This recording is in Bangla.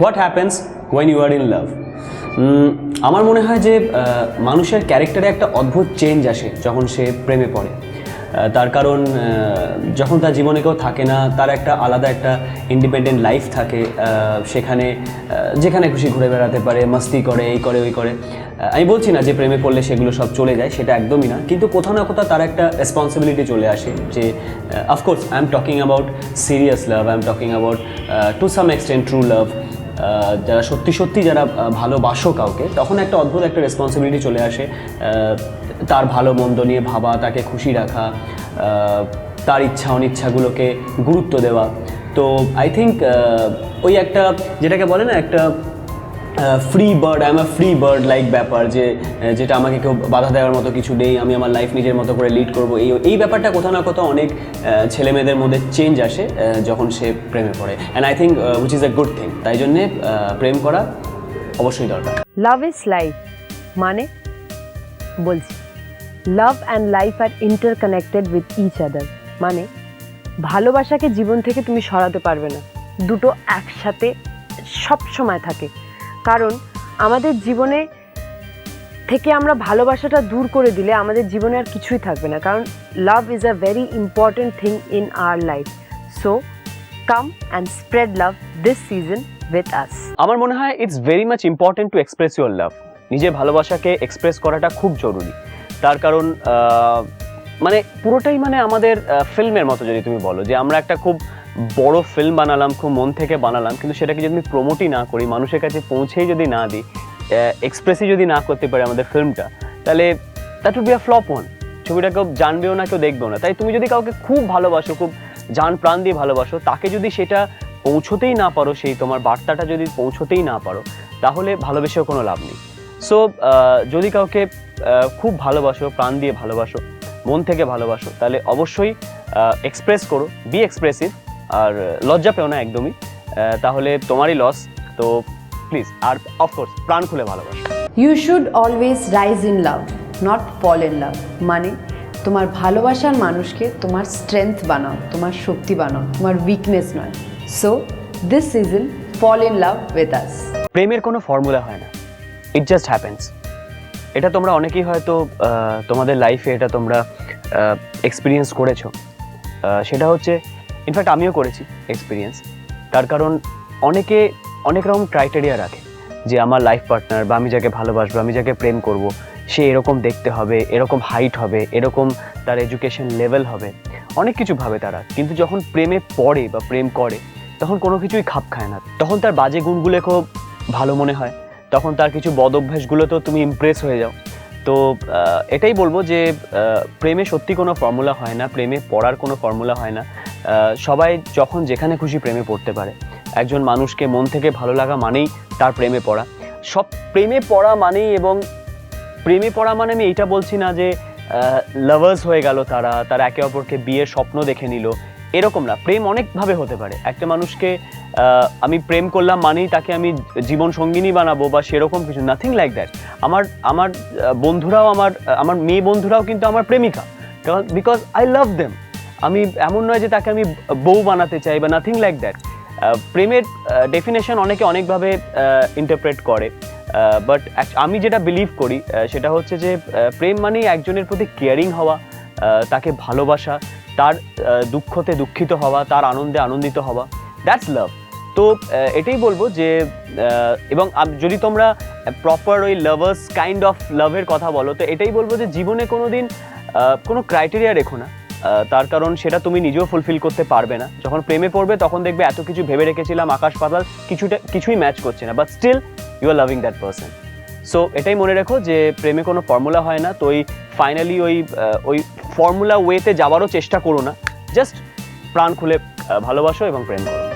What happens when you are in love আমার মনে হয় যে মানুষের ক্যারেক্টারে একটা অদ্ভুত চেঞ্জ আসে যখন সে প্রেমে পড়ে। তার কারণ যখন তার জীবনে কেউ থাকে না, তার একটা আলাদা একটা ইন্ডিপেন্ডেন্ট লাইফ থাকে সেখানে যেখানে খুশি ঘুরে বেড়াতে পারে, মাস্তি করে, এই করে, ওই করে। আমি বলছি না যে প্রেমে পড়লে সেগুলো সব চলে যায়, সেটা একদমই না। কিন্তু কোথাও না কোথাও তার একটা রেসপন্সিবিলিটি চলে আসে যে of course I am talking about serious love I am talking about to some extent true love যারা সত্যি সত্যি যারা ভালোবাসো কাউকে, তখন একটা অদ্ভুত একটা রেসপন্সিবিলিটি চলে আসে তার ভালো মন্দ নিয়ে ভাবা, তাকে খুশি রাখা তার ইচ্ছা অনিচ্ছাগুলোকে গুরুত্ব দেওয়া। তো আই থিঙ্ক ওই একটা, যেটাকে বলে না, একটা free bird I am a free bird like ব্যাপার যে যেটা আমাকে কেউ বাধা দেওয়ার মতো কিছু নেই, আমি আমার লাইফ নিজের মতো করে লিড করব। এই এই ব্যাপারটা কোথাও না কোথাও অনেক ছেলে মেয়েদের মধ্যে চেঞ্জ আসে যখন সে প্রেমে পড়ে। And I think which is a good thing তাই জন্যে প্রেম করা অবশ্যই দরকার। লাভ ইজ লাইফ মানে? বলছি। Love and life are interconnected with each other মানে? ভালোবাসাকে জীবন থেকে তুমি সরাতে পারবে না। দুটো একসাথে সব সময় থাকে। কারণ আমাদের জীবনে থেকে আমরা ভালোবাসাটা দূর করে দিলে আমাদের জীবনে আর কিছুই থাকবে না। কারণ love is a very important thing in our life so come and spread love this season with us আমার মনে হয় it's very much important to express your love নিজের ভালোবাসাকে এক্সপ্রেস করাটা খুব জরুরি। তার কারণ মানে পুরোটাই মানে আমাদের ফিল্মের মতো যদি তুমি বলো, যে আমরা একটা খুব বড় ফিল্ম বানালাম, খুব মন থেকে বানালাম, কিন্তু সেটাকে যদি আমি প্রমোটই না করি, মানুষের কাছে পৌঁছেই যদি না দিই এক্সপ্রেসই যদি না করতে পারি আমাদের ফিল্মটা, তাহলে that would be a flop one ছবিটা কেউ জানবেও না, কেউ দেখবেও না। তাই তুমি যদি কাউকে খুব ভালোবাসো, খুব জান প্রাণ দিয়ে ভালোবাসো, তাকে যদি সেটা পৌঁছতেই না পারো, সেই তোমার বার্তাটা যদি পৌঁছতেই না পারো, তাহলে ভালোবেসেও কোনো লাভ নেই। সো যদি কাউকে খুব ভালোবাসো, প্রাণ দিয়ে ভালোবাসো মন থেকে ভালোবাসো তাহলে অবশ্যই এক্সপ্রেস করো বি এক্সপ্রেসিভ আর লজ্জা পেও না একদমই তাহলে তোমারই লস তো প্লিজ আর অফকোর্স প্রাণ খুলে ভালোবাসো। You should always rise in love not fall in love মানে তোমার ভালোবাসার মানুষকে তোমার স্ট্রেংথ বানাও তোমার শক্তি বানাও তোমার উইকনেস নয়। So this season fall in love with us প্রেমের কোনো ফর্মুলা হয় না ইট জাস্ট হ্যাপেন্স এটা তোমরা অনেকেই হয়তো তোমাদের লাইফে এটা তোমরা এক্সপিরিয়েন্স করেছ। সেটা হচ্ছে ইনফ্যাক্ট আমিও করেছি এক্সপিরিয়েন্স তার কারণ অনেকে অনেক রকম ক্রাইটেরিয়া রাখে যে আমার লাইফ পার্টনার বা আমি যাকে ভালোবাসবো, আমি যাকে প্রেম করব, সে এরকম দেখতে হবে, এরকম হাইট হবে, এরকম তার এডুকেশন লেভেল হবে। অনেক কিছু ভাবে তারা, কিন্তু যখন প্রেমে পড়ে বা প্রেম করে, তখন কোনো কিছুই খাপ খায় না। তখন তার বাজে গুণগুলো খুব ভালো মনে হয়। তখন তার কিছু বদ অভ্যাসগুলোতেও তুমি ইমপ্রেস হয়ে যাও। তো এটাই বলব যে প্রেমে সত্যি কোনো ফর্মুলা হয় না, প্রেমে পড়ার কোনো ফর্মুলা হয় না। সবাই যখন যেখানে খুশি প্রেমে পড়তে পারে। একজন মানুষকে মন থেকে ভালো লাগা মানেই তার প্রেমে পড়া। সব, প্রেমে পড়া মানেই এবং প্রেমে পড়া মানে আমি এইটা বলছি না যে লাভার্স হয়ে গেল তারা তারা একে অপরকে বিয়ের স্বপ্ন দেখে নিল। এরকম না। প্রেম অনেকভাবে হতে পারে। একটা মানুষকে আমি প্রেম করলাম মানেই তাকে আমি জীবন সঙ্গিনী বানাবো বা সেরকম কিছু নাথিং লাইক দ্যাট আমার আমার বন্ধুরাও আমার আমার মেয়ে বন্ধুরাও কিন্তু আমার প্রেমিকা। বিকজ আই লাভ দেম আমি এমন নয় যে তাকে আমি বউ বানাতে চাই বা নাথিং লাইক দ্যাট প্রেমের ডেফিনেশন অনেকে অনেকভাবে ইন্টারপ্রেট করে। বাট আমি যেটা বিলিভ করি সেটা হচ্ছে যে প্রেম মানেই একজনের প্রতি কেয়ারিং হওয়া তাকে ভালোবাসা, তার দুঃখতে দুঃখিত হওয়া, তার আনন্দে আনন্দিত হওয়া। দ্যাটস লাভ তো এটাই বলব যে এবং যদি তোমরা প্রপার ওই লাভার্স কাইন্ড অফ লাভের কথা বলো, তো এটাই বলব যে জীবনে কোনো দিন কোনো ক্রাইটেরিয়া রেখো না। তার কারণ সেটা তুমি নিজেও ফুলফিল করতে পারবে না। যখন প্রেমে পড়বে, তখন দেখবে এত কিছু ভেবে রেখেছিলাম, আকাশ পাতাল, কিছুটা, কিছুই ম্যাচ করছে না। But still you are loving that person so এটাই মনে রেখো যে, প্রেমে কোনো ফর্মুলা হয় না। তো ওই ফাইনালি ওই ওই ফর্মুলা ওয়েতে যাওয়ারও চেষ্টা করো না। জাস্ট প্রাণ খুলে ভালোবাসো এবং প্রেম করো।